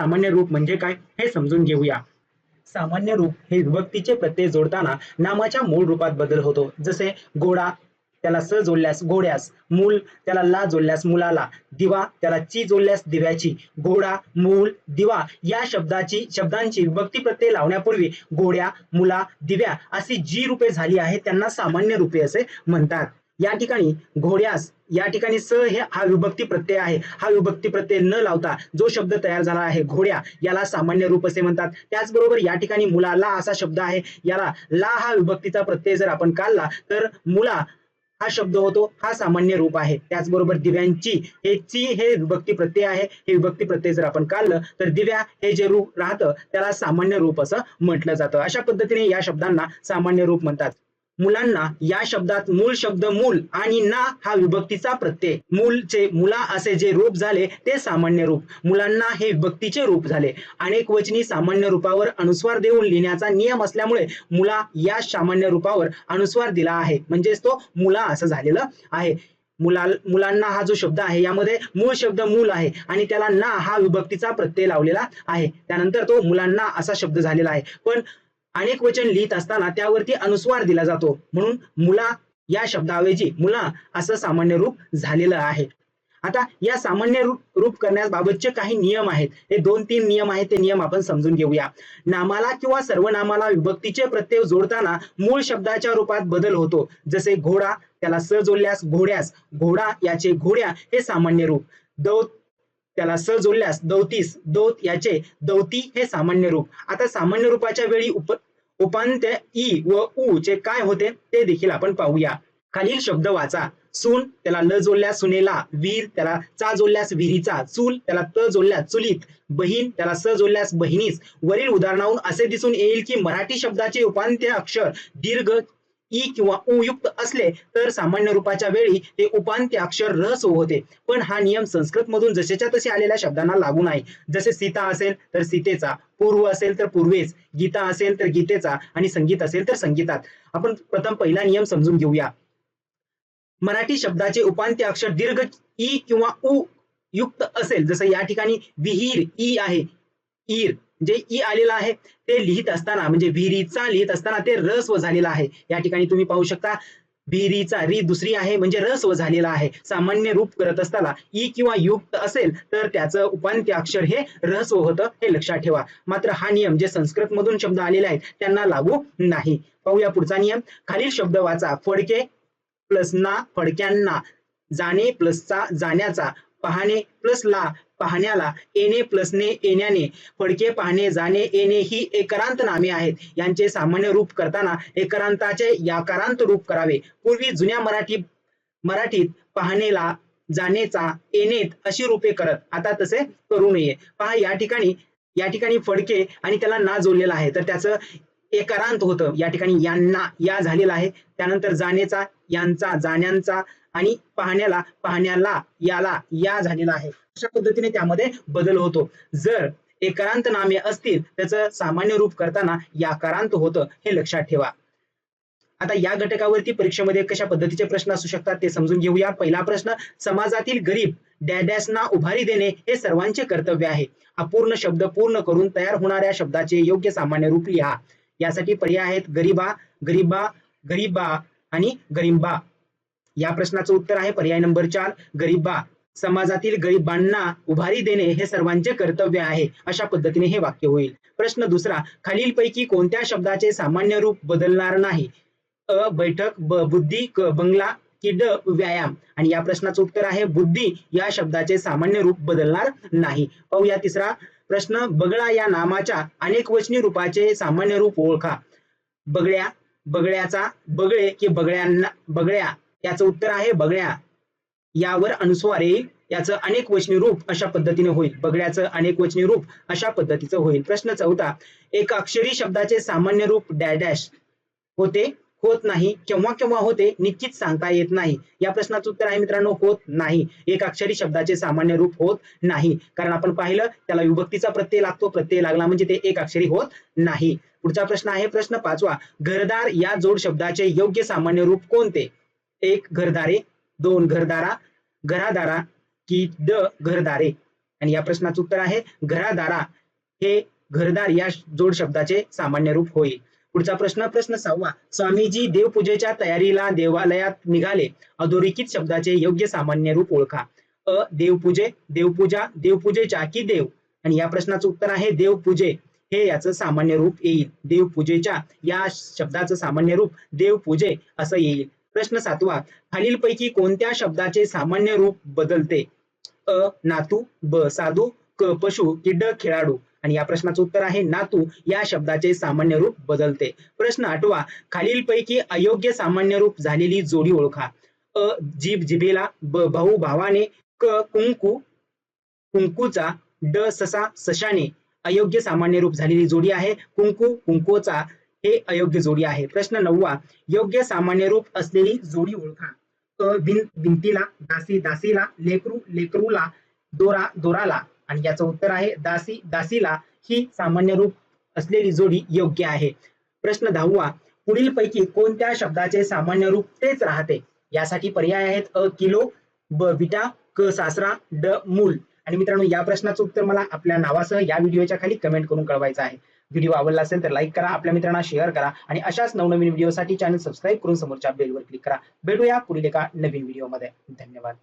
सामान्य रूप म्हणजे काय हे समजून घेऊया. सामान्य रूप हे विभक्तीचे प्रत्यय जोडताना नामाच्या मूळ रूपात बदल होतो. जसे घोडा त्याला स जोडल्यास घोड्यास मूल त्याला ला जोडल्यास मुलाला दिवा त्याला ची जोडल्यास दिव्याची घोडा मूल दिवा या शब्दाची शब्दांची विभक्ती प्रत्यय लावण्यापूर्वी घोड्या मुला दिव्या अशी जी रूपे झाली आहेत त्यांना सामान्य रूपे असे म्हणतात. या ठिकाणी घोड्यास या ठिकाणी स हे हा विभक्ती प्रत्यय आहे. हा विभक्ती प्रत्यय न लावता जो शब्द तयार झाला आहे घोड्या याला सामान्य रूप असे म्हणतात. त्याचबरोबर या ठिकाणी मुलाला असा शब्द आहे. याला ला हा विभक्तीचा प्रत्यय जर आपण काढला तर मुला हा शब्द होतो हा सामान्य रूप आहे. त्याचबरोबर दिव्यांची हे ची हे विभक्ती प्रत्यय आहे. हे विभक्ती प्रत्यय जर आपण काढलं तर दिव्या हे जे रूप राहतं त्याला सामान्य रूप असं म्हटलं जातं. अशा पद्धतीने या शब्दांना सामान्य रूप म्हणतात. मुलांना या शब्दात मूल शब्द मूल आणि ना हा विभक्तीचा प्रत्यय. मूलचे मुला असे जे रूप झाले ते सामान्य रूप. मुलांना हे विभक्तीचे रूप झाले. अनेक वचनी सामान्य रूपावर अनुस्वार देऊन लिहिण्याचा नियम असल्यामुळे मुला या सामान्य रूपावर अनुस्वार दिला आहे. म्हणजेच तो मुला असं झालेलं आहे. मुला मुलांना हा जो शब्द आहे यामध्ये मूळ शब्द मूल आहे आणि त्याला ना हा विभक्तीचा प्रत्यय लावलेला आहे. त्यानंतर तो मुलांना असा शब्द झालेला आहे. पण अनेक वचन लिहित असताना त्यावरती अनुस्वार दिला जातो. म्हणून मुला या शब्दाऐवजी मुला असं सामान्य रूप झालेलं आहे. आता या सामान्य रूप रूप करण्याबाबतचे काही नियम आहेत. हे दोन तीन नियम आहेत ते नियम आपण समजून घेऊया. नामाला किंवा सर्वनामाला विभक्तीचे प्रत्यय जोडताना मूळ शब्दाच्या रूपात बदल होतो. जसे घोडा त्याला स जोडल्यास घोड्यास. घोडा याचे घोड्या हे सामान्य रूप. दौत त्याला स जोडल्यास दौतीस दौत याचे दौती हे सामान्य रूप. आता सामान्य रूपाच्या वेळी उप उपांत्य ई व उ चे काय होते ते देखील आपण पाहूया. खालील शब्द वाचा. सून त्याला ल जोडल्यास सुनेला. वीर त्याला चा जोडल्यास विहिरीचा. चूल त्याला त जोडल्यास चुलीत. बहीण त्याला स जोडल्यास बहिणीस. वरील उदाहरणाहून असे दिसून येईल की मराठी शब्दाचे उपांत्य अक्षर दीर्घ ई किंवा उ युक्त असले तर सामान्य रूपाच्या वेळी ते उपांत्य अक्षर रस होते. पण हा नियम संस्कृत मधून जसेच्या तसे आलेल्या शब्दांना लागू नाही. जसे सीता असेल तर सीतेचा पूर्व असेल तर पूर्वेच गीता असेल तर गीतेचा आणि संगीत असेल तर संगीतात. आपण प्रथम पहिला नियम समजून घेऊया. मराठी शब्दाचे उपांत्य अक्षर दीर्घ ई किंवा उ युक्त असेल. जसं या ठिकाणी विहीर ई आहे. ईर. जे ई आलेलं आहे ते लिहित असताना म्हणजे विहिरीचा लिहित असताना ते रस्व झालेला आहे. या ठिकाणी तुम्ही पाहू शकता विहिरीचा री दुसरी आहे म्हणजे रस्व झालेला आहे. सामान्य रूप करत असताना ई किंवा युक्त असेल तर त्याचं उपांत्य अक्षर हे रस्व होतं हे लक्षात ठेवा. मात्र हा नियम जे संस्कृत मधून शब्द आलेले आहेत त्यांना लागू नाही. पाहूया पुढचा नियम. खालील शब्द वाचा. फडके प्लस ना फडक्यांना. जाणे प्लसचा जाण्याचा. पाहणे प्लस ला पाहण्याला येणे प्लस ने येण्याने फडके पाहणे जाणे येणे ही एकरांत नामे आहेत. यांचे सामान्य रूप करताना एकरांताचे याकारांत रूप करावे. पूर्वी जुन्या मराठी मराठीत पाहणेला जाणेचा येणेत अशी रूपे करत. आता तसे करू नये. पहा या ठिकाणी या ठिकाणी फडके आणि त्याला ना जोडलेला आहे. तर त्याचं एकारांत होतं. या ठिकाणी यांना या झालेला आहे. त्यानंतर जाणेचा यांचा जाण्यांचा आणि पाहण्याला पाहण्याला याला या झालेला आहे. अशा पद्धतीने त्यामध्ये बदल होतो. जर एकारांत नामे असतील त्याचं सामान्य रूप करताना याकारांत होतं हे लक्षात ठेवा. आता या घटकावरती परीक्षेमध्ये कशा पद्धतीचे प्रश्न असू शकतात ते समजून घेऊया. पहिला प्रश्न समाजातील गरीब डॅडॅसना उभारी देणे हे सर्वांचे कर्तव्य आहे. अपूर्ण शब्द पूर्ण करून तयार होणाऱ्या शब्दाचे योग्य सामान्य रूप लिहा. यासाठी पर्याय आहेत गरीबा गरीबा गरीबा आणि गरिबा. या प्रश्नाचं उत्तर आहे पर्याय नंबर चार गरीबा समाजातील गरिबांना उभारी देणे हे सर्वांचे कर्तव्य आहे. अशा पद्धतीने हे वाक्य होईल. प्रश्न दुसरा खालीलपैकी कोणत्या शब्दाचे सामान्य रूप बदलणार नाही? अ बैठक ब बुद्धी क बंगला की ड व्यायाम. आणि या प्रश्नाचं उत्तर आहे बुद्धी या शब्दाचे सामान्य रूप बदलणार नाही. पाहूया तिसरा प्रश्न बगळा या नामाच्या अनेक वचनी रूपाचे सामान्य रूप ओळखा. बगळ्या बगळ्याचा बगळे की बगळ्यांना बगळ्या याचं उत्तर आहे बगळ्या यावर अनुस्वार येईल याचं अनेक वचनी रूप अशा पद्धतीने होईल. बगड्याचं अनेक वचनी रूप अशा पद्धतीचं होईल. प्रश्न चौथा एक अक्षरी शब्दाचे सामान्य रूप डॅडॅश होते होत नाही केव्हा केव्हा होते निश्चित सांगता येत नाही. या प्रश्नाचं उत्तर आहे मित्रांनो होत नाही. एक अक्षरी शब्दाचे सामान्य रूप होत नाही. कारण आपण पाहिलं त्याला विभक्तीचा प्रत्यय लागतो प्रत्यय लागला म्हणजे ते एक अक्षरी होत नाही. पुढचा प्रश्न आहे प्रश्न पाचवा घरदार या जोड शब्दाचे योग्य सामान्य रूप कोणते? एक घरदारे दोन घरदारा घरादारा की द घरदारे. आणि या प्रश्नाचं उत्तर आहे घरादारा हे घरदार या जोड शब्दाचे सामान्य रूप होईल पुढचा प्रश्न प्रश्न सहावा. स्वामीजी देवपूजेच्या तयारीला देवालयात निघाले. अधोरेखित शब्दाचे योग्य सामान्य रूप ओळखा. अ देवपूजे देवपूजा देवपूजेच्या की देव? आणि या प्रश्नाचं उत्तर आहे देवपूजे. हे याचं सामान्य रूप येईल. देवपूजेच्या या शब्दाचं सामान्य रूप देवपूजे असं येईल. प्रश्न सातवा खालीलपैकी कोणत्या शब्दाचे सामान्य रूप बदलते? अ नातू ब साधू क पशु कि ड खेळाडू. आणि या प्रश्नाचं उत्तर आहे नातू. या शब्दाचे सामान्य रूप बदलते. प्रश्न आठवा खालीलपैकी अयोग्य सामान्य रूप झालेली जोडी ओळखा. अ जीभ जिभेला ब भाऊ भावाने क कुंकू कुंकूचा ड ससा सशाने. अयोग्य सामान्य रूप झालेली जोडी आहे कुंकू कुंकोचा हे अयोग्य जोडी आहे. प्रश्न नववा योग्य सामान्य रूप असलेली जोडी ओळखा. भिंतीला दासी दासीला लेकरू लेकरूला दोरा दोराला. आणि याचं उत्तर आहे दासी दासीला ही सामान्य रूप असलेली जोडी योग्य आहे. प्रश्न दहावा पुढील पैकी कोणत्या शब्दाचे सामान्य रूप तेच राहते? यासाठी पर्याय आहेत अ किलो ब विटा क सासरा ड मूल. आणि मित्रांनो या प्रश्नाचं उत्तर मला आपल्या नावासह या व्हिडिओच्या खाली कमेंट करून कळवायचं आहे. व्हिडिओ आवडला असेल तर लाईक करा आपल्या मित्रांना शेअर करा आणि अशाच नवनवीन व्हिडिओसाठी चॅनल सबस्क्राईब करून समोरच्या बेलवर क्लिक करा. भेटूया पुढील एका नवीन व्हिडिओमध्ये धन्यवाद.